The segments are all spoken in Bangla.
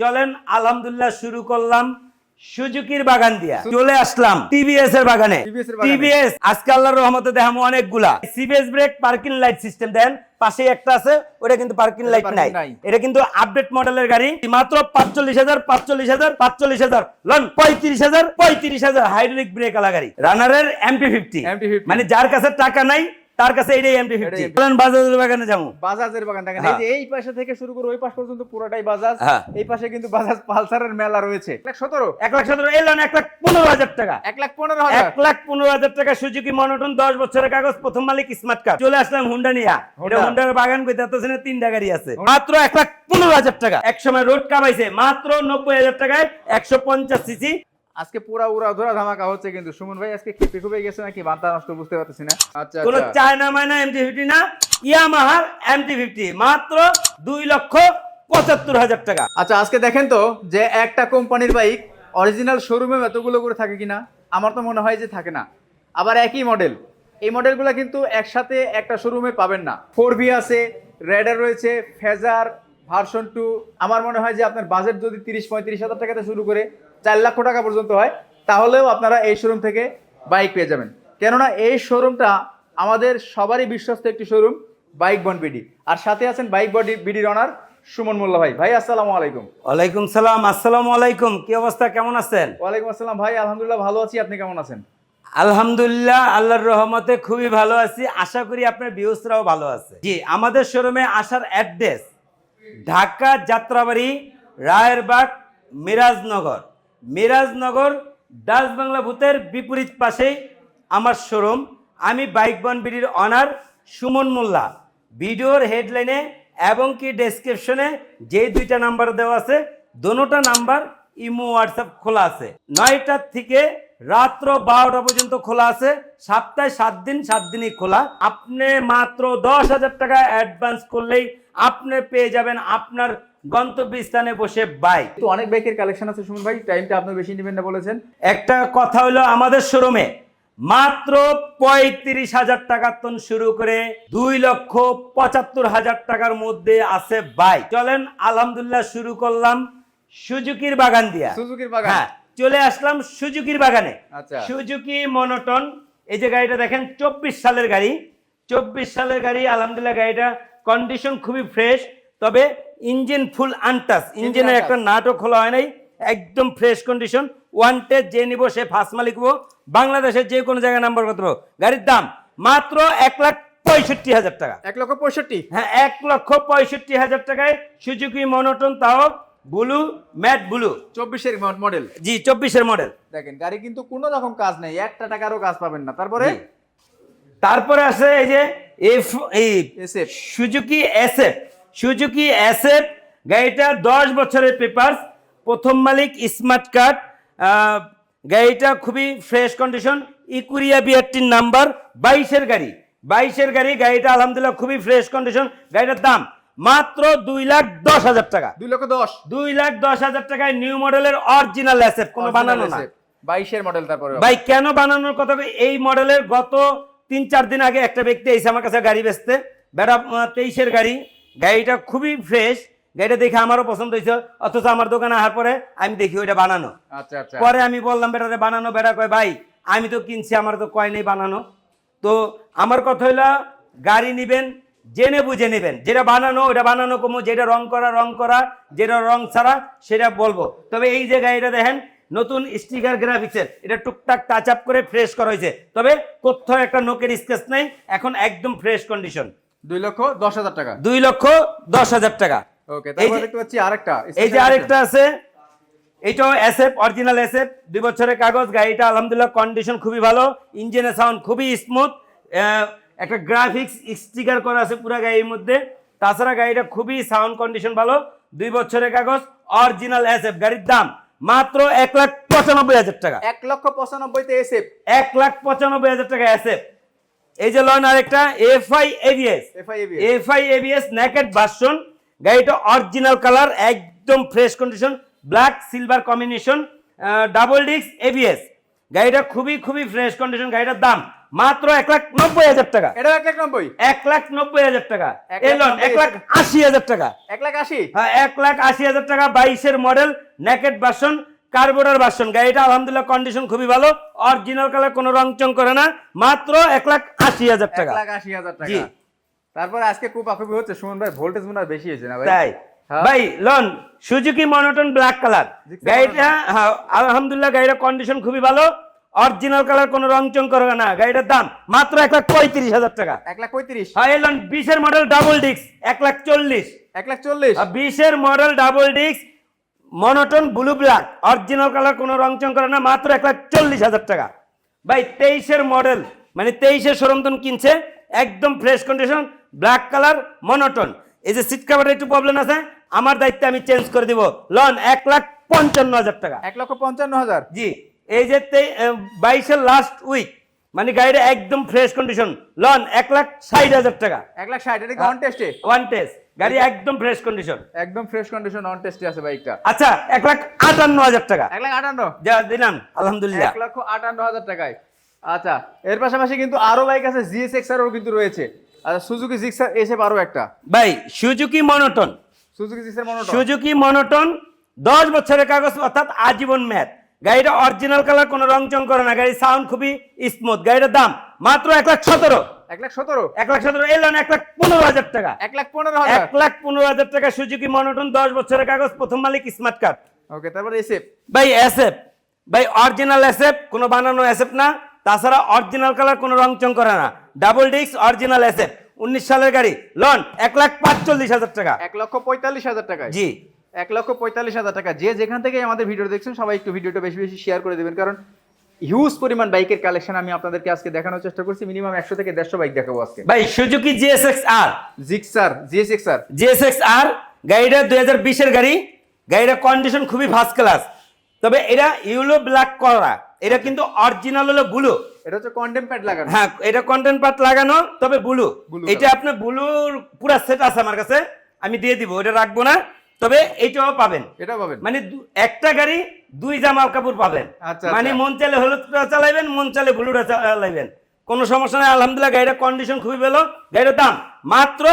চলেন আলহামদুলিল্লাহ শুরু করলাম সুজুকির বাগান দিয়া। চলে আসলাম টিভিএস এর বাগানে। টিভিএস আজকে আল্লাহর রহমতে দেখাম অনেকগুলা। CBS brake parking light system then পাশে একটা আছে ওটা কিন্তু পার্কিং লাইট নাই। নাই। এটা কিন্তু আপডেট মডেলের গাড়ি। মাত্র পাঁচচল্লিশ হাজার পাঁচচল্লিশ হাজার পাঁচচল্লিশ হাজার। লন পঁয়ত্রিশ হাজার পঁয়ত্রিশ হাজার হাইড্রোলিক ব্রেক আলা গাড়ি। রানারের এমপি ফিফটি মানে যার কাছে টাকা নাই তার কাছে এটাই এমপি ফিফটি এটাই চলেন বাজারের বাগানে যাব। বাজাজের বাগান দেখেন হ্যাঁ। এই যে এই পাশে থেকে শুরু করে ওই পাশ পর্যন্ত পুরোটাই বাজাজ। হ্যাঁ। এই পাশে কিন্তু বাজাজ পালসারের মেলা রয়েছে। এক লাখ সতেরো। এক লাখ সতেরো এই লোন এক লাখ পনেরো হাজার টাকা। এক লাখ পনেরো এক লাখ পনেরো হাজার টাকা সুজুকি মনোটন দশ বছরের কাগজ প্রথম মালিক স্মার্ট কার্ড। চলে আসলাম হুন্ডা নিয়া। এটা হুন্ডার বাগান কইতে এত তিনটা গাড়ি আছে। মাত্র এক লাখ পনেরো হাজার টাকা। এক সময় রোড কামাইছে মাত্র নব্বই হাজার টাকায় একশো পঞ্চাশ সিসি আজকে পুরা উড়া ধরা ধামাকা হচ্ছে কিন্তু। সুমন ভাই আজকে খেপে খুবই গেছে নাকি? বার্তা নষ্ট বুঝতে পারতেছি না। আচ্ছা কোন আচ্ছা। চায়না মায়না এমটি ফিফটি না ইয়ামাহার এমটি ফিফটি মাত্র দুই লক্ষ পঁচাত্তর হাজার টাকা। আচ্ছা আজকে দেখেন তো যে একটা কোম্পানির বাইক অরিজিনাল শোরুমে এতগুলো করে থাকে কিনা আমার তো মনে হয় যে থাকে না। আবার একই মডেল এই মডেলগুলো কিন্তু একসাথে একটা শোরুমে পাবেন না। ফোর ভি আছে রেডার রয়েছে ফেজার ভার্সন টু আমার মনে হয় যে আপনার বাজেট যদি তিরিশ পঁয়ত্রিশ হাজার টাকাতে শুরু করে চার লক্ষ টাকা পর্যন্ত হয় তাহলেও আপনারা এই শোরুম থেকে বাইক পেয়ে যাবেন। কেননা এই শোরুমটা আমাদের সবারই বিশ্বস্ত একটি শোরুম বাইক বন বিডি আর সাথে আছেন বাইক বডি বিডির অনার সুমন মোল্লা ভাই। ভাই আসসালামু আলাইকুম। ওয়ালাইকুম সালাম আসসালামু আলাইকুম। কি অবস্থা কেমন আছেন? ওয়ালাইকুম আসসালাম ভাই আলহামদুলিল্লাহ ভালো আছি। আপনি কেমন আছেন? আলহামদুলিল্লাহ আল্লাহর রহমতে খুবই ভালো আছি। আশা করি আপনার ভিউসরাও ভালো আছে। জি আমাদের শোরুমে আসার অ্যাড্রেস ঢাকা যাত্রাবাড়ি, রায়েরবাগ, মিরাজনগর। মিরাজনগর, ডাচ বাংলা ভূতের বিপরীত পাশেই আমার শোরুম। আমি বাইক বন বিডির অনার সুমন মোল্লা। ভিডিওর হেডলাইনে এবং কি ডেসক্রিপশনে যে দুইটা নাম্বার দেওয়া আছে, দোনোটা নাম্বার ইমো, হোয়াটসঅ্যাপ খোলা আছে। নয়টার থেকে রাত্র বারোটা পর্যন্ত খোলা আছে। সপ্তাহে সাত দিন সাত দিনই খোলা। আপনি মাত্র দশ হাজার টাকা অ্যাডভান্স করলেই আপনি পেয়ে যাবেন আপনার গন্তব্যস্থানে বসে বাইক তো অনেক বাইকের কালেকশন আছে সুমন ভাই টাইমটা আপনি বেশি নেবেন না বলেছেন। একটা কথা হলো আমাদের শোরুমে মাত্র পঁয়ত্রিশ হাজার টাকার তন শুরু করে দুই লক্ষ পঁচাত্তর হাজার টাকার মধ্যে আছে বাইক চলেন আলহামদুলিল্লাহ শুরু করলাম সুজুকির বাগান দিয়া। সুজুকির বাগান? হ্যাঁ। চলে আসলাম সুজুকির বাগানে। আচ্ছা। সুজুকি মনোটন এই যে গাড়িটা দেখেন চব্বিশ সালের গাড়ি। চব্বিশ সালের গাড়ি আলহামদুলিল্লাহ গাড়িটা কন্ডিশন খুবই ফ্রেশ তবে ইঞ্জিন ফুল আনটাস ইঞ্জিনের একটা নাটও খোলা হয় নাই একদম ফ্রেশ কন্ডিশন ওয়ান্টেড যে নিব সে ফার্স্ট মালিক হব। বাংলাদেশের যে কোনো জায়গায় নাম্বার পারব। গাড়ির দাম মাত্র এক লাখ পঁয়ষট্টি হাজার টাকা। এক লক্ষ পঁয়ষট্টি? হ্যাঁ এক লক্ষ পঁয়ষট্টি হাজার টাকায় সুজুকি মনোটন তাও ব্লু ম্যাট ব্লু। চব্বিশের মডেল জি চব্বিশের মডেল দেখেন গাড়ি কিন্তু কোনো রকম কাজ নেই একটা টাকারও কাজ পাবেন না। তারপরে? তারপরে আছে এই যে এফ এই সুজুকি এসএফ। সুজুকি এসএফ গাড়িটা দশ বছরের পেপারস প্রথম মালিক স্মার্ট কার্ড। গাড়িটা খুবই ফ্রেশ কন্ডিশন ইকুরিয়া বিআরটির নাম্বার বাইশের গাড়ি। বাইশের গাড়ি গাড়িটা আলহামদুলিল্লাহ খুবই ফ্রেশ কন্ডিশন গাড়িটার দাম মাত্র দুই লাখ দশ হাজার টাকা। দুই লক্ষ দশ। দুই লাখ দশ হাজার টাকায় নিউ মডেলের অরিজিনাল এসএফ কোনো বানানো না। বাইশের মডেল তারপরে ভাই কেন বানানোর কথা? এই মডেলের গত তিন চার দিন আগে একটা ব্যক্তি এসে আমার কাছে গাড়ি বেচতে। বেড়া তেইশের গাড়ি। গাড়িটা খুবই ফ্রেশ গাড়িটা দেখে আমারও পছন্দ হয়েছে। অথচ আমার দোকানে আসার পরে আমি দেখি ওইটা বানানো। আচ্ছা আচ্ছা। পরে আমি বললাম বেটারে বানানো। বেটা কয় ভাই আমি তো কিনছি আমার তো কয় নেই বানানো। তো আমার কথা হইল গাড়ি নিবেন জেনে বুঝে নেবেন। যেটা বানানো ওটা বানানো কমো যেটা রং করা রং করা যেটা রং ছাড়া সেটা বলব। তবে এই যে গাড়িটা দেখেন নতুন স্টিকার গ্রাফিক্সের এটা টুকটাক টাচ আপ করে ফ্রেশ করা হয়েছে। তবে কোথাও একটা নোকের স্কেচ নেই এখন একদম ফ্রেশ কন্ডিশন দুই লক্ষ দশ হাজার টাকা। দুই লক্ষ দশ হাজার টাকা। ওকে দেখতে আরেকটা এই যে আরেকটা আছে এটাও এসএফ অরিজিনাল এসএফ দুই বছরের কাগজ গাড়িটা আলহামদুলিল্লাহ কন্ডিশন খুবই ভালো ইঞ্জিনের সাউন্ড খুবই স্মুথ একটা গ্রাফিক্স স্টিকার করা আছে পুরো গাড়ির মধ্যে। তাছাড়া গাড়িটা খুবই সাউন্ড কন্ডিশন ভালো। দুই বছরের কাগজ অরিজিনাল এসএফ গাড়ির দাম মাত্র এক লাখ পঁচানব্বই হাজার টাকা। এক লক্ষ পঁচানব্বইতে এসে এক লাখ পঁচানব্বই হাজার টাকা এসএফ এই যে লন আরেকটা FI ABS FI AB FI ABS naked version গাড়িটা অরিজিনাল কালার একদম fresh condition black silver combination double disc ABS গাড়িটা খুবই খুবই ফ্রেশ কন্ডিশন গাড়িটার দাম মাত্র এক লাখ নব্বই হাজার টাকা। এটাও এক লাখ নব্বই? এক লাখ নব্বই হাজার টাকা। এলন এক লাখ আশি হাজার টাকা। এক লাখ আশি? হ্যাঁ এক লাখ আশি হাজার টাকা বাইশের model naked version carburettor version গাড়িটা আলহামদুলিল্লাহ কন্ডিশন খুবই ভালো অরিজিনাল কালার কোনো রং চং করে না। মাত্র এক লাখ আশি হাজার এক টাকা লাখ আশি হাজার। টাকা। তারপরে আজকে খুব আকুবি হচ্ছে সুমন ভাই ভোল্টেজ মনে হয় বেশি হয়েছে না ভাই? তাই। হ্যাঁ। ভাই লন সুজুকি মনোটন ব্ল্যাক কালার গাড়িটা হ্যাঁ আলহামদুলিল্লাহ গাড়িটার কন্ডিশন খুবই ভালো। অরিজিনাল কালার কোনো রং চং করে না। গাড়িটার দাম মাত্র এক লাখ পঁয়ত্রিশ হাজার টাকা। এক লাখ পঁয়ত্রিশ। এলন বিশের মডেল ডাবল ডিস্ক এক লাখ চল্লিশ। এক লাখ চল্লিশ। বিশের model double disc monotone blue black original colour কোনো রং চং করে না মাত্র এক লাখ চল্লিশ হাজার টাকা। ভাই তেইশের মডেল মানে তেইশের সরমতন কিনছে একদম fresh condition black colour monotone এই যে সিট কাভারের একটু প্রবলেম আছে আমার দায়িত্বে আমি চেঞ্জ করে দিব। লন এক লাখ পঞ্চান্ন হাজার টাকা। এক লক্ষ পঞ্চান্ন হাজার। জি। এই যে বাইশের লাস্ট উইক মানে গাড়িটা একদম ফ্রেশ কন্ডিশন লন এক লাখ ষাট হাজার টাকা। এক লাখ ষাট এটা অন টেস্টে ওয়ান টেস্ট গাড়ি একদম ফ্রেশ কন্ডিশন একদম ফ্রেশ কন্ডিশন অন টেস্টে আছে বাইকটা। আচ্ছা এক লাখ আটান্ন হাজার টাকা। এক লাখ আটান্ন? যা দিলাম আলহামদুলিল্লাহ। এক লক্ষ আটান্ন হাজার টাকায়। আচ্ছা এর পাশাপাশি কিন্তু আরও বাইক আছে জিএস এক্সারও কিন্তু রয়েছে। আচ্ছা সুজুকি জিক্সার এসে আরও একটা। ভাই সুজুকি মনোটন সুজুকি জিক্সার মনে সুজুকি মনোটন দশ বছরের কাগজ অর্থাৎ আজীবন ম্যাথ। গাড়িটা অরিজিনাল কালার কোনো রং চং করে না। গাড়ির সাউন্ড খুবই স্মুথ গাড়িটার দাম মাত্র এক লাখ সতেরো। এক লাখ সতেরো? এক লাখ সতেরো। এলেন এক লাখ পনেরো হাজার টাকা। এক লাখ পনেরো এক লাখ পনেরো হাজার টাকা সুজুকি মনোটন দশ বছরের কাগজ প্রথম মালিক স্মার্ট কার্ড ওকে তারপর এসে ভাই এসএফ ভাই অরিজিনাল এসএফ কোনো বানানো এসএফ না। তাছাড়া অরিজিনাল কালার কোনো রং চং করে না। ডাবল ডিস্ক অরিজিনাল এসএফ উনিশ সালের গাড়ি। লন এক লাখ পাঁচচল্লিশ হাজার টাকা। এক লক্ষ পঁয়তাল্লিশ হাজার টাকায়। জি। এক লক্ষ পঁয়তাল্লিশ হাজার টাকা। যে যেখান থেকে আমাদের ভিডিও দেখছেন সবাই একটু ভিডিওটা বেশি বেশি শেয়ার করে দেবেন। কারণ হিউজ পরিমাণ বাইকের কালেকশন আমি আপনাদেরকে আজকে দেখানোর চেষ্টা করছি। মিনিমাম একশো থেকে দেড়শো বাইক দেখাবো আজকে। ভাই Suzuki GSX R Gixxer Gixxer GSX R গাড়িটা দুই হাজার বিশের গাড়ি। গাড়িটা কন্ডিশন খুবই ফার্স্ট ক্লাস তবে এটা ইউলো ব্ল্যাক করা। এটা কিন্তু অরিজিনাল হলো ব্লু এটা হচ্ছে কন্ডেম প্যাড লাগানো। হ্যাঁ এটা কন্টেন্ট পার্ট লাগানো তবে ব্লু এটা আপনার ব্লুর পুরো সেট আছে আমার কাছে। আমি দিয়ে দিব ওটা রাখব না। তবে এইটাও পাবেন। এটা পাবেন। মানে একটা গাড়ি দুই জামাল কাপড় পাবেন। আচ্ছা, মানে আচ্ছা। মন চাইলে হলুদটা চালাইবেন মন চাইলে ব্লুটা চালাইবেন। কোনো সমস্যা নেই আলহামদুলিল্লাহ গাড়িটার কন্ডিশন খুবই ভালো। গাড়িটার দাম মাত্র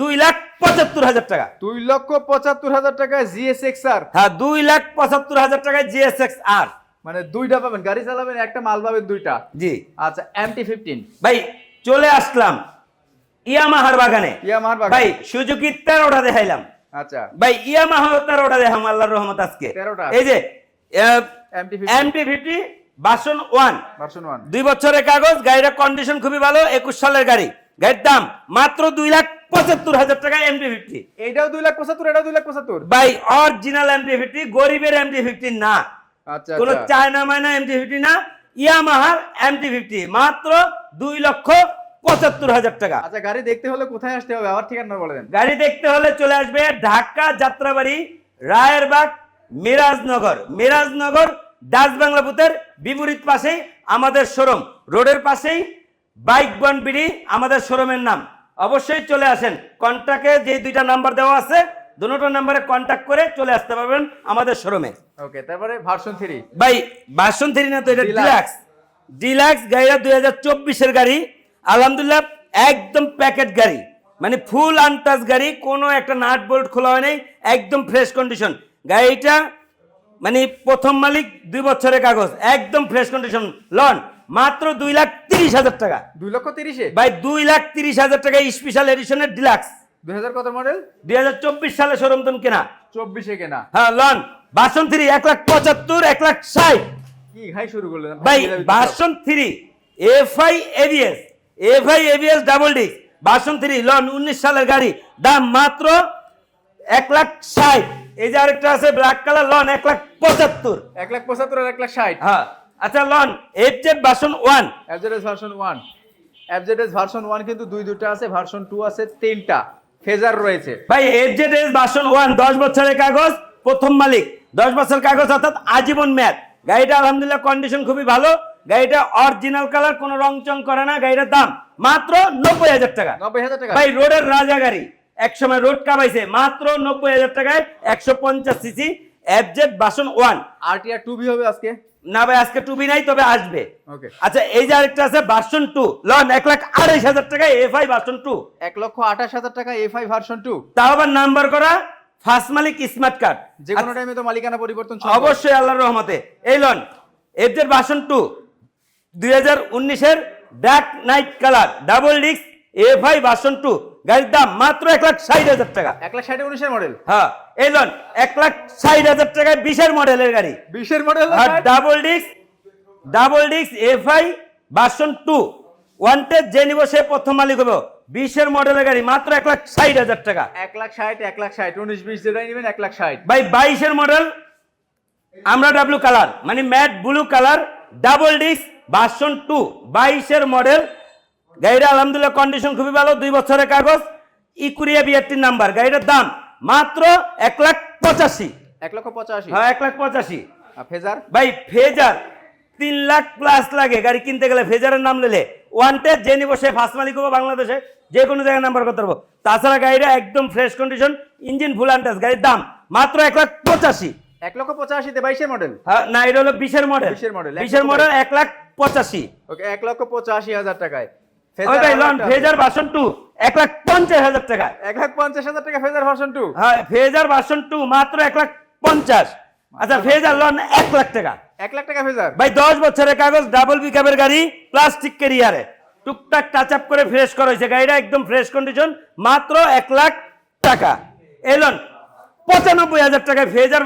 দুই লাখ পঁচাত্তর হাজার টাকা। দুই লক্ষ পঁচাত্তর হাজার টাকায় জিএস এক্সার হ্যাঁ দুই লাখ পঁচাত্তর হাজার টাকায় জিএসএক্স আর মানে দুইটা পাবেন গাড়ি চালাবেন একটা মাল পাবেন দুইটা। জি। আচ্ছা এমটি ফিফটিন ভাই চলে আসলাম ইয়ামাহার বাগানে। ইয়ামাহার বাগান। ভাই সুজুকি তেরোটা দেখাইলাম। আচ্ছা। ভাই ইয়ামাহা তেরোটা দেখাম আল্লাহর রহমত আজকে। 13টা। এই যে এমটি ফিফটি বাসন ওয়ান দুই বছরের কাগজ গাড়িটার কন্ডিশন খুবই ভালো একুশ সালের গাড়ি। গাড়ির দাম মাত্র দুই লাখ পঁচাত্তর হাজার টাকা এমটি ফিফটি এইটাও দুই লাখ পঁচাত্তর এটাও দুই লাখ পঁচাত্তর? ভাই অরিজিনাল এমটি ফিফটি গরিবের এমটি ফিফটি না। আচ্ছা কোন আচ্ছা। চায়না মায়না এমটি ফিফটি না ইয়ামাহার এমটি ফিফটি মাত্র দুই লক্ষ পঁচাত্তর হাজার টাকা। আচ্ছা গাড়ি দেখতে হলে কোথায় আসতে হবে? আবার ঠিকানা বলে দেন। গাড়ি দেখতে হলে চলে আসবে ঢাকা যাত্রাবাড়ি রায়েরবাগ মিরাজনগর। মিরাজনগর ডাচ বাংলা বুথের বিপরীত পাশেই আমাদের শোরুম। রোডের পাশেই বাইক বন বিডি আমাদের শোরুমের নাম। অবশ্যই চলে আসেন। কন্ট্যাক্টে যে দুইটা নাম্বার দেওয়া আছে দুটো নাম্বারে কন্ট্যাক্ট করে চলে আসতে পারবেন আমাদের শোরুমে। ওকে তারপরে ভার্সন থ্রি। ভাই বাসন থ্রি না তো এটা ডিলাক্স। ডিলাক্স গাড়িটা দুই হাজার চব্বিশের গাড়ি। আলহামদুলিল্লাহ একদম প্যাকেট গাড়ি। মানে ফুল আনটাচ গাড়ি কোনো একটা নাট বোল্ট খোলা হয় নাই একদম ফ্রেশ কন্ডিশন গাড়িটা মানে প্রথম মালিক দুই বছরের কাগজ একদম ফ্রেশ কন্ডিশন লন মাত্র দুই লাখ তিরিশ হাজার টাকা। দুই লক্ষ তিরিশে? ভাই দুই লাখ তিরিশ হাজার টাকা স্পেশাল এডিশনের ডিলাক্স দুই হাজার কত মডেল দুই হাজার চব্বিশ সালে কেনা। চব্বিশে কেনা। হ্যাঁ লন বাসন থ্রি এক লাখ পঁচাত্তর এক লাখ ষাট। কি ঘাই শুরু করলেন? ভাই version three FI ABS FI ABS double D version three loan উনিশ সালের গাড়ি দাম মাত্র এক লাখ ষাট। এই যে আরেকটা আছে ব্ল্যাক কালার লন এক লাখ পঁচাত্তর। এক লাখ পঁচাত্তর আর এক লাখ ষাট। হ্যাঁ। আচ্ছা loan F Z version one FZS version one FZS version one কিন্তু দুই দুটা আছে ভার্সন টু আছে তিনটা। ফেজার রয়েছে। ভাই F Z S version one দশ বছরের কাগজ প্রথম মালিক। দশ বছর কাগজ অর্থাৎ আজীবন ম্যাথ। গাড়িটা আলহামদুলিল্লাহ কন্ডিশন খুবই ভালো। গাড়িটা অরিজিনাল কালার কোনো রং চং করে না গাড়িটার দাম মাত্র নব্বই হাজার টাকা। নব্বই হাজার টাকা। ভাই রোডের রাজা গাড়ি। এক সময় রোড কামাইছে মাত্র নব্বই হাজার টাকায় একশো পঞ্চাশ CC FZ version one RTR two B হবে আজকে? না ভাই আজকে টুবি নাই তবে আসবে। ওকে আচ্ছা এই যে আরেকটা আছে ভার্সন টু লন এক লাখ আড়াইশ হাজার টাকা এফআই ভার্সন টু এক লক্ষ আঠাশ হাজার টাকা এফ আই ভার্সন টু তাও আবার নাম্বার করা ফার্স্ট মালিক স্মার্ট কার্ড যে কোনো টাইমে তো মালিকানা পরিবর্তন অবশ্যই আল্লাহর রহমতে। এই লন এফজেড ভার্সন টু দুই হাজার উনিশের dark night colour double disc FI version two গাড়ির দাম মাত্র এক লাখ ষাট হাজার টাকা। এক লাখ ষাট উনিশের মডেল হ্যাঁ এই লন এক লাখ ষাট হাজার টাকায় বিশের মডেলের গাড়ি। বিশের মডেল আর double disc double disc FI version two wanted যে নিব সে প্রথম মালিক হবে। বিশের মডেলের গাড়ি মাত্র এক লাখ ষাট হাজার টাকা। এক লাখ ষাট এক লাখ ষাট উনিশ বিশ যেটাই নেবেন এক লাখ ষাট। ভাই বাইশের মডেল আমরা ডাব্লু কালার মানে matte blue colour double disc version two বাইশের মডেল গাড়িটা আলহামদুলিল্লাহ কন্ডিশন খুবই ভালো দুই বছরের কাগজ ইকুরিয়া বিআরটির নাম্বার। গাড়িটার দাম মাত্র এক লাখ পঁচাশি। এক লক্ষ পঁচাশি। হ্যাঁ এক লাখ পঁচাশি। ফেজার? ভাই ফেজার তিন লাখ প্লাস লাগে। গাড়ি কিনতে গেলে ফেজারের নাম নিলে ওয়ান্টেড যে নিব সে ফার্স্ট মালিক হব বাংলাদেশে। যে কোনো জায়গায় নাম্বার করতে পারব। তাছাড়া গাড়িটা একদম fresh condition engine full untouched গাড়ির দাম মাত্র এক লাখ পঁচাশি। এক লক্ষ পঁচাশিতে বাইশের মডেল হ্যাঁ, না এটা হলো বিশের মডেল 20 এর model, এক বিশের মডেল এক লাখ পঁচাশি। ওকে এক লক্ষ পঁচাশি হাজার টাকায়। ওই ভাই লন। ফেজার ভার্সন টু এক লাখ পঞ্চাশ হাজার টাকা এক লাখ পঞ্চাশ হাজার টাকা ফেজার ভার্সন টু হ্যাঁ ফেজার ভার্সন টু মাত্র এক লাখ পঞ্চাশ। আচ্ছা ফেজার লন এক লাখ টাকা। এক লাখ টাকা ফেজার? ভাই দশ বছরের কাগজ ডাবল পিকআপের গাড়ি প্লাস্টিক ক্যারিয়ারে টুকটাক টাচ আপ করে ফ্রেশ করা হয়েছে। গাড়িটা একদম ফ্রেশ কন্ডিশন মাত্র এক লাখ টাকা। এলন পঁচানব্বই হাজার টাকায় Fazer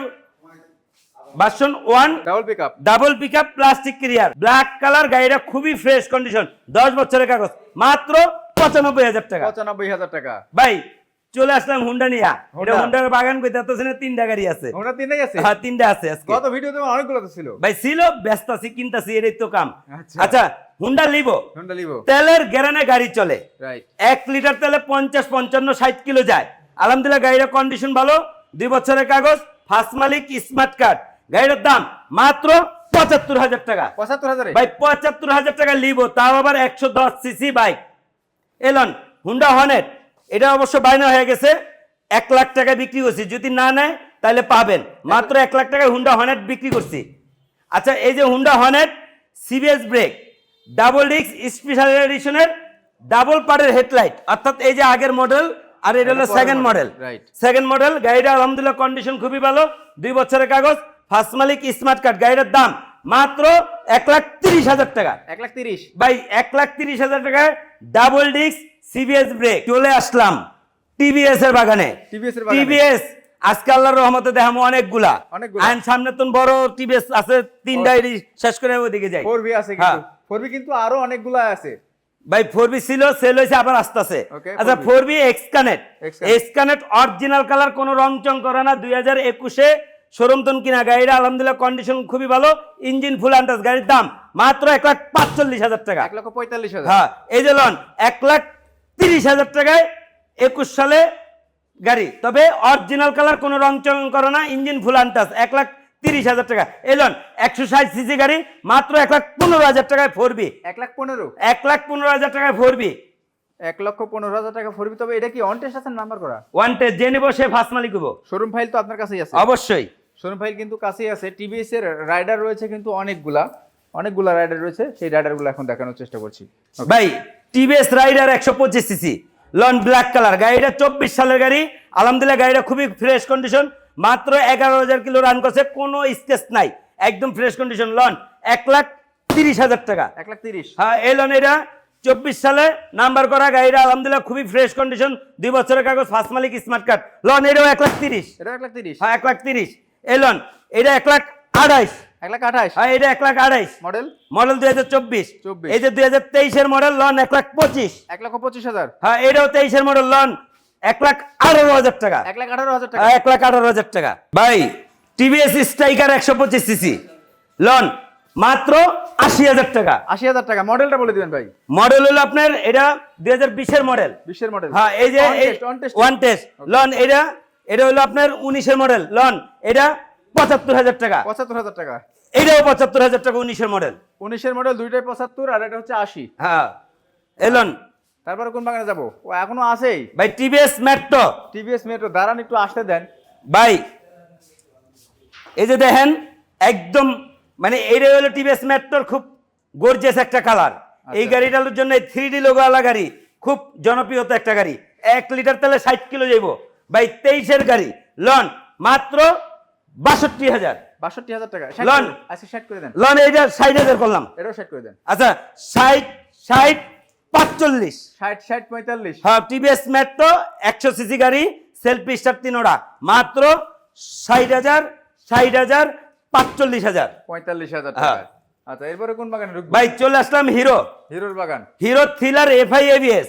version one double pick up double pickup plastic black colour গাড়িটা খুবই ফ্রেশ কন্ডিশন দশ বছরের কাগজ। মাত্র পঁচানব্বই হাজার টাকা। পঁচানব্বই হাজার টাকা। ভাই চলে আসলাম হুন্ডা নিয়া। এটা হুন্ডার বাগান এত তিনটা গাড়ি আছে। ওনার তিনটাই আছে? হ্যাঁ তিনটা আছে আজকে। গত ভিডিওতে অনেকগুলো তো ছিল। ভাই ছিল ব্যস্ত আছি কিনতাছি এটাই তো কাম। আচ্ছা। হুন্ডা লিবো হোন্ডা লিভো তেলের গ্যারানে গাড়ি চলে। রাইট এক লিটার তেলে পঞ্চাশ পঞ্চান্ন ষাট কিলো যায়। আলহামদুলিল্লাহ গাড়ির কন্ডিশন ভালো। দুই বছরের কাগজ ফার্স্ট মালিক স্মার্ট কার্ড গাড়ির দাম মাত্র পঁচাত্তর হাজার টাকা। পঁচাত্তর হাজার? ভাই পঁচাত্তর হাজার টাকা লিবো তাও আবার একশো দশ CC bike Elon Honda Hornet এটা অবশ্য বাইনা হয়ে গেছে এক লাখ টাকা বিক্রি করছি। যদি না নেয় তাহলে পাবেন। মাত্র এক লাখ টাকায় হুন্ডা হনেট বিক্রি করছি। আচ্ছা এই যে Honda Hornet CBS brake double disc special এডিশনের double পারের হেডলাইট অর্থাৎ এই যে আগের মডেল আর এটা হলো সেকেন্ড মডেল. সেকেন্ড মডেল গাড়িটা আলহামদুলিল্লাহ কন্ডিশন খুবই ভালো। দুই বছরের কাগজ ফার্স্ট মালিক স্মার্ট কার্ড গাড়িটার দাম মাত্র এক লাখ তিরিশ হাজার টাকা। এক লাখ তিরিশ। ভাই এক লাখ তিরিশ হাজার টাকায় ডাবল ডিস্ক সিবিএস ব্রেক চলে আসলাম টিভিএস এর বাগানে। এর টিভিএস আজকে আল্লাহর রহমতে দেখামো অনেকগুলা। আইন সামনে তো বড় টিভিএস আছে তিনটা এটি শেষ করে ওদিকে যাই। ফোর আছে হ্যাঁ। কিন্তু। ফোর কিন্তু আরও অনেকগুলো আছে। ভাই ফোর বি ছিল সেল হয়েছে আবার আস্তে আস্তে আচ্ছা four B X connect X connect original colour কোনো রং চং করে না। দুই হাজার একুশে শোরুমতন কিনা গাড়িটা আলহামদুলিল্লাহ কন্ডিশন খুবই ভালো। ইঞ্জিন ফুল আন্টাস গাড়ির দাম মাত্র এক লাখ পাঁচচল্লিশ হাজার টাকা। এক লক্ষ পঁয়তাল্লিশ হাজার। হ্যাঁ এই যে লন এক লাখ তিরিশ হাজার টাকায় একুশ সালে গাড়ি। তবে অরিজিনাল কালার কোনো রং চং করে না ইঞ্জিন ফুল আনটাস এক লাখ তিরিশ হাজার টাকা। এই লন একশো ষাট সিসি গাড়ি মাত্র এক লাখ পনেরো হাজার টাকায় ফোরবি এক লাখ পনেরো? এক লাখ পনেরো হাজার টাকায় ফোরবি এক লক্ষ পনেরো হাজার টাকা ফোর ভি তবে এটা কি অন টেস্ট আছে নাম্বার করা? ওয়ান টেস্ট যে নেব সে ফার্স্ট মালিক হব। শোরুম ফাইল তো আপনার কাছেই আছে। অবশ্যই। শোরুম ফাইল কিন্তু কাছেই আছে। টিভিএস এর রাইডার রয়েছে কিন্তু অনেকগুলা। অনেকগুলা রাইডার রয়েছে। সেই রাইডারগুলো এখন দেখানোর চেষ্টা করছি। ভাই টিভিএস রাইডার একশো পঁচিশ সিসি লন ব্ল্যাক কালার গাড়িটা চব্বিশ সালের গাড়ি। আলহামদুলিল্লাহ গাড়িটা খুবই ফ্রেশ কন্ডিশন মাত্র এগারো হাজার কিলো রান করছে। কোনো স্কেচ নাই। একদম ফ্রেশ কন্ডিশন লন এক লাখ তিরিশ হাজার টাকা। এক লাখ তিরিশ। হ্যাঁ এই লন এটা চব্বিশ সালে নাম্বার করা। গাড়িটা আলহামদুলিল্লাহ খুবই ফ্রেশ কন্ডিশন দুই বছরের কাগজ ফার্স্ট মালিক স্মার্ট কার্ড লন এটাও এক লাখ তিরিশ। এটা এক লাখ তিরিশ। হ্যাঁ এক লাখ তিরিশ। এই লন এটা এক লাখ আড়াইশ এক লাখ আঠাশ হ্যাঁ এটা এক লাখ আড়াইশ মডেল? মডেল দুই হাজার চব্বিশ। 24 এই যে দুই হাজার তেইশের মডেল লন এক লাখ পঁচিশ। এক লক্ষ পঁচিশ হাজার? হ্যাঁ এটাও তেইশের মডেল লন এক লাখ আঠারো হাজার টাকা। এক লাখ আঠারো হাজার টাকা? হ্যাঁ, এক লাখ আঠারো হাজার টাকা। ভাই টিভিএস স্ট্রাইকার একশো পঁচিশ সিসি। লন মাত্র আশি হাজার টাকা। আশি হাজার টাকা। মডেলটা বলে দিবেন ভাই। মডেল হলো আপনার এটা দুই হাজার বিশের মডেল। বিশ্বের মডেল। হ্যাঁ এই যে। ওয়ান টেস্ট লন এটা এটা হলো আপনার উনিশের মডেল লন এটা পঁচাত্তর হাজার টাকা। পঁচাত্তর হাজার টাকা। এটাও পঁচাত্তর হাজার টাকা উনিশের মডেল উনিশের মডেল দুইটাই পঁচাত্তর আর এটা হচ্ছে আশি। হ্যাঁ। এলন তারপরে কোন বাগানে যাব? ও এখনও আছেই। ভাই টিভিএস মেট্রো টিভিএস মেট্রো দাঁড়ান একটু আসতে দেন। ভাই এই যে দেখেন একদম মানে এইটা হলো টিভিএস মেট্রোর খুব গর্জেস একটা কালার এই আচ্ছা। গাড়িটার জন্য থ্রি ডি লোগোওয়ালা গাড়ি খুব জনপ্রিয়তা একটা গাড়ি। এক লিটার তেলে ষাট কিলো যাইব। ভাই তেইশের গাড়ি। লন মাত্র বাষট্টি হাজার। বাষট্টি হাজার টাকা। লন। আচ্ছা ষাট করে দেন। লন এইটা ষাট হাজার করলাম। এটাও ষাট করে দেন। আচ্ছা ষাট ষাট পাঁচচল্লিশ। ষাট ষাট পঁয়তাল্লিশ। হ্যাঁ টিভিএস মেট্রো একশো সিসি গাড়ি সেলফি স্টার তিনোটা মাত্র ষাট হাজার ষাট হাজার পাঁচচল্লিশ হাজার। পঁয়তাল্লিশ হাজার হ্যাঁ। টাকা আচ্ছা এরপরে কোন বাগানে ভাই চলে আসলাম হিরো। হিরোর বাগান। Hero Thriller FI ABS.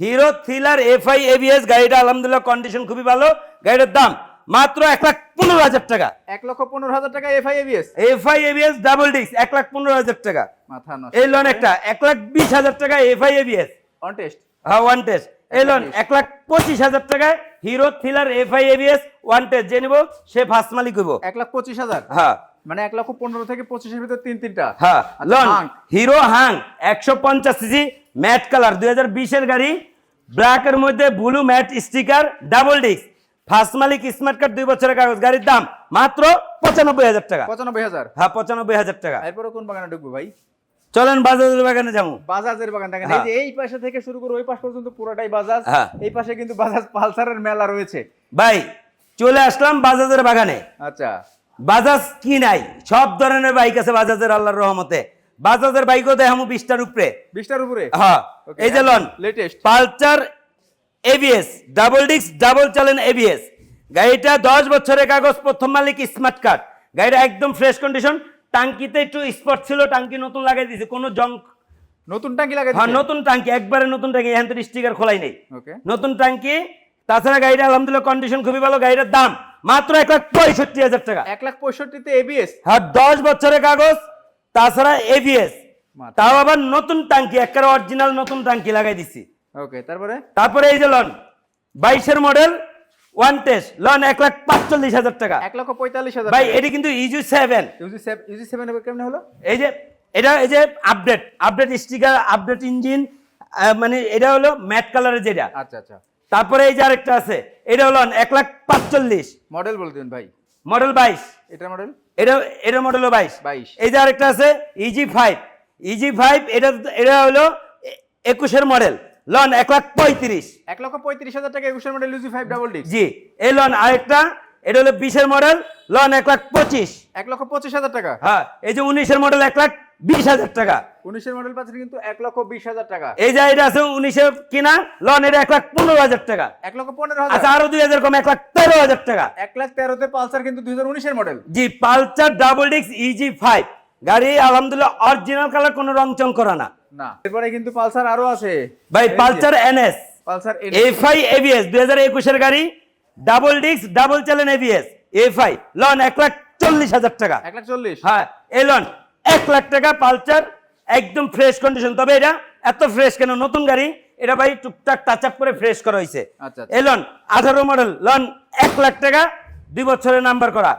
Hero Thriller FI ABS গাড়িটা আলহামদুলিল্লাহ কন্ডিশন খুবই ভালো। গাড়িটার দাম মাত্র এক লাখ পনেরো হাজার টাকা। এক লক্ষ পনেরো হাজার টাকা FI ABS FI ABS double disc এক লাখ পনেরো হাজার টাকা। মাথা এই লোন একটা এক লাখ বিশ হাজার টাকা এফআই এবিএস অন টেস্ট হ্যাঁ ওয়ান টেস্ট এই লোন এক লাখ পঁচিশ হাজার টাকায় Hero Thriller FI ABS one test যে নিব সে ফার্স্ট মালিক হইব। এক লাখ পঁচিশ হাজার? হ্যাঁ। মানে এক লক্ষ পনেরো থেকে পঁচিশের ভিতরে তিন তিনটা। হ্যাঁ লন হিরো হাং একশো পঞ্চাশ সিসি ম্যাট কালার দুই হাজার বিশের গাড়ি ব্ল্যাকের মধ্যে blue matte sticker double disc. First মালিক স্মার্ট কার্ড দুই বছরের কাগজ। গাড়ির দাম মাত্র পঁচানব্বই হাজার টাকা। পঁচানব্বই হাজার? হ্যাঁ পঁচানব্বই হাজার টাকা। এরপরে কোন বাগানে ঢুকবো ভাই? চলেন বাজারের বাগানে যাব। বাজাজের বাগান দেখেন এই হ্যাঁ। যে এই পাশে থেকে শুরু করে ওই পাশ পর্যন্ত পুরোটাই বাজাজ। হ্যাঁ। এই পাশে কিন্তু বাজাজ পালসারের মেলা রয়েছে। ভাই চলে আসলাম বাজাজের বাগানে। আচ্ছা। বাজাজ কি নাই? সব ধরনের বাইক আছে বাজাজের আল্লাহর রহমতে। বাজাজের বাইকও দেখামু বিশটার উপরে। বিশটার উপরে? হ্যাঁ। এই যে loan latest Pulsar ABS double disc double চালেন ABS গাড়িটা দশ বছরের কাগজ প্রথম মালিক স্মার্ট কার্ড গাড়িটা একদম ফ্রেশ কন্ডিশন টাঙ্কিতে একটু স্পট ছিল টাঙ্কি নতুন লাগাই দিয়েছে কোনো জং নতুন টাঙ্কি লাগাই হ্যাঁ নতুন টাঙ্কি একবারে নতুন টাঙ্কি এখান থেকে স্টিকার খোলাই নেই। নতুন টাঙ্কি তাছাড়া গাড়িটা আলহামদুলিল্লাহ কন্ডিশন খুবই ভালো গাড়িটার দাম মাত্র এক লাখ পঁয়ষট্টি হাজার টাকা। এক লাখ পঁয়ষট্টিতে এবিএস হ্যাঁ দশ বছরের কাগজ তাছাড়া এবিএস তাও আবার নতুন টাঙ্কি একেবারে অরিজিনাল নতুন টাঙ্কি লাগাই দিছি। ওকে তারপরে? তারপরে এই যে লন বাইশের মডেল ওয়ান টেস্ট লন এক লাখ পাঁচচল্লিশ হাজার টাকা। এক লক্ষ পঁয়তাল্লিশ হাজার ভাই এটি কিন্তু ইজু seven Yuji seven Yuji seven কেমন হলো? এই যে এটা এই যে update update sticker update engine মানে এটা হলো ম্যাট কালারের যেটা। আচ্ছা আচ্ছা। তারপরে এই যে আরেকটা আছে এটা হলো এক লাখ পাঁচচল্লিশ। মডেল বলে দিন ভাই। মডেল বাইশ। এটা মডেল? এটা এটা মডেল হলো বাইশ। 22 এই যে আরেকটা আছে ইজি ফাইভ ইজি ফাইভ এটা এটা হলো একুশের মডেল। লন এক লাখ পঁয়ত্রিশ। এক লক্ষ পঁয়ত্রিশ হাজার টাকা একুশের মডেল ইউজি ফাইভ ডাবল ডিস্ক জি এই লন আরেকটা এটা হলো বিশের মডেল। লন এক লাখ পঁচিশ। এক লক্ষ পঁচিশ হাজার টাকা। হ্যাঁ এই যে উনিশের মডেল এক লাখ বিশ হাজার টাকা। উনিশের মডেল পাচ্ছেন কিন্তু এক লক্ষ বিশ হাজার টাকা। এই যে এটা আছে উনিশের কিনা লন এটা এক লাখ পনেরো হাজার টাকা। এক লক্ষ পনেরো আচ্ছা হাজার আরও দুই হাজার কম এক লাখ তেরো হাজার টাকা। এক লাখ তেরোতে পালসার কিন্তু দুই হাজার উনিশের মডেল জি পালসার ডাবল ডিক্স ইজি ফাইভ গাড়ি আলহামদুলিল্লাহ অরিজিনাল কালার কোনো রং চং করা না। না এরপরে কিন্তু পালসার আরও আছে। ভাই Pulsar NS Pulsar FI ABS দুই হাজার একুশের গাড়ি ডাবল ডিক্স ডাবল চ্যালেন এবিএস এফআই লন এক লাখ চল্লিশ হাজার টাকা। এক লাখ চল্লিশ। হ্যাঁ এই লন এক লাখ টাকা পালসার একদম ফ্রেশ কন্ডিশন তবে এটা এত ফ্রেশ কেন? নতুন গাড়ি এটা ভাই টুকটাক টাচ আপ করে ফ্রেশ করা হয়েছে। আচ্ছা, আচ্ছা। এই লন আঠারো মডেল লন এক লাখ টাকা দুই বছরের নাম্বার করা।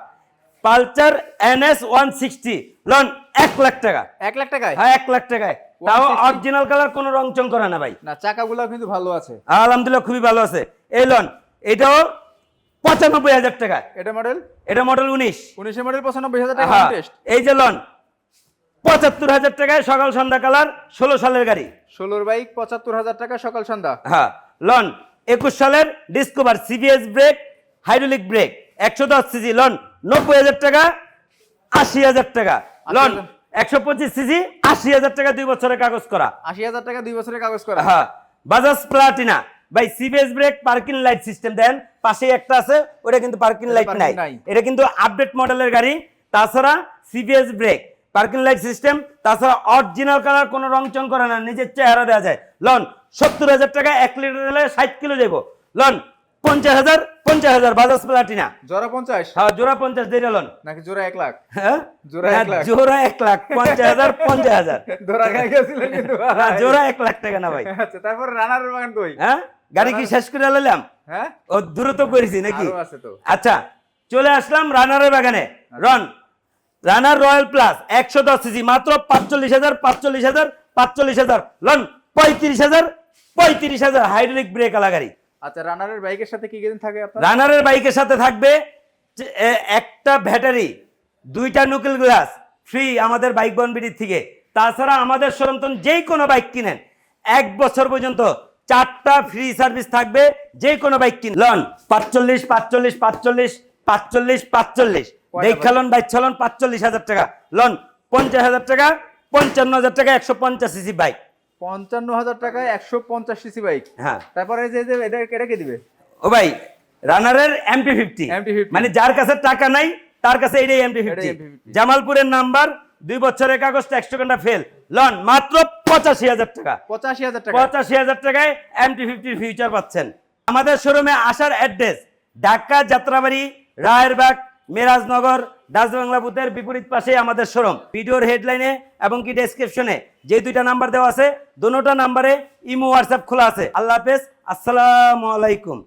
Pulsar NS one sixty loan এক লাখ টাকা। এক লাখ টাকায়? হ্যাঁ এক লাখ টাকায়। তাও অরিজিনাল কালার কোনো রং চং করা না ভাই। না চাকাগুলো কিন্তু ভালো আছে। আলহামদুলিল্লাহ খুবই ভালো আছে। এই লন এটাও পঁচানব্বই হাজার টাকা। এটা মডেল এটা মডেল উনিশ। উনিশের মডেল পঁচানব্বই হাজার টাকা হ্যাঁ, এই যে লন পঁচাত্তর হাজার টাকায় সকাল সন্ধ্যা কালার ষোলো সালের গাড়ি। ষোলোর বাইক পঁচাত্তর হাজার টাকা সকাল সন্ধ্যা। হ্যাঁ লন একুশ সালের Discover CBS brake hydraulic brake একশো দশ সিজি লন নব্বই হাজার টাকা আশি হাজার টাকা। লন একশো পঁচিশ সিজি আশি হাজার টাকা দুই বছরের কাগজ করা। আশি হাজার টাকা দুই বছরের কাগজ করা। হ্যাঁ বাজাজ প্লাটিনা। ভাই CBS brake parking light system দেন। পাশে একটা আছে ওটা কিন্তু পার্কিং লাইট নাই। নাই। এটা কিন্তু আপডেট মডেলের গাড়ি। তাছাড়া CBS brake parking light system তাছাড়া অরিজিনাল কালার কোনো রং চং করে না নিজের চেহারা দেওয়া যায়। লন সত্তর হাজার টাকা এক লিটার হলে ষাট কিলো যাব লন পঞ্চাশ হাজার পঞ্চাশ হাজার বাজাজ প্লাটিনা। জোড়া পঞ্চাশ? হ্যাঁ জোড়া পঞ্চাশ দিয়ে লন। নাকি জোড়া এক লাখ? হ্যাঁ? জোড়া এক লাখ। জোড়া এক লাখ পঞ্চাশ হাজার পঞ্চাশ হাজার। ধরা খাই গেছিলেন কিন্তু না, জোড়া এক লাখ টাকা না ভাই। আচ্ছা তারপর রানারের বাগান কই? হ্যাঁ? গাড়ি কি শেষ করে হ্যাঁ? ও দ্রুত করেছি নাকি? আচ্ছা চলে আসলাম রানারের বাগানে। রন রানার রয়্যাল প্লাস একশো দশ সিসি মাত্র পাঁচচল্লিশ হাজার পাঁচচল্লিশ হাজার পাঁচচল্লিশ হাজার লন পঁয়ত্রিশ হাজার পঁয়ত্রিশ হাজার হাইড্রোলিক ব্রেক আলা গাড়ি। আচ্ছা রানারের বাইকের সাথে কি কি থাকে রানারের বাইকের সাথে থাকবে একটা ব্যাটারি দুইটা নুকেল গ্লাস ফ্রি আমাদের বাইক বনবিটির থেকে। তাছাড়া আমাদের সরন্তন যেই কোনো বাইক কিনেন এক বছর পর্যন্ত চারটা ফ্রি সার্ভিস থাকবে যে কোনো বাইক কিন লন পাঁচচল্লিশ পাঁচচল্লিশ পাঁচচল্লিশ পাঁচচল্লিশ পাঁচচল্লিশ। কয়টা বাইক বাইক? চালন পাঁচচল্লিশ হাজার টাকা। লন পঞ্চাশ হাজার টাকা পঞ্চান্ন হাজার টাকা একশো পঞ্চাশ সিসি বাইক। পঞ্চান্ন হাজার টাকায় একশো পঞ্চাশ সিসি বাইক। হ্যাঁ। তারপরে যে এটা এটা কে দিবে? ও ভাই রানারের ফিফটি। মানে যার কাছে টাকা নাই তার কাছে এটাই ফিফটি। জামালপুরের নাম্বার দুই বছরের কাগজ ট্যাক্স টোকেনটা ফেল লন মাত্র পঁচাশি হাজার টাকা। পঁচাশি হাজার টাকা। পঁচাশি হাজার টাকায় এমটি ফিফটির ফিউচার পাচ্ছেন। আমাদের শোরুমে আসার অ্যাড্রেস ঢাকা যাত্রাবাড়ি রায়েরবাগ মেরাজনগর দাসবাংলা বুথের বিপরীত পাশে আমাদের শোরুম। ভিডিওর হেডলাইনে এবং কি ডেসক্রিপশনে যে দুইটা নাম্বার দেওয়া আছে, দুটা নাম্বারে ইমো হোয়াটসঅ্যাপ খোলা আছে। আল্লাহ হাফেজ, আসসালামু আলাইকুম।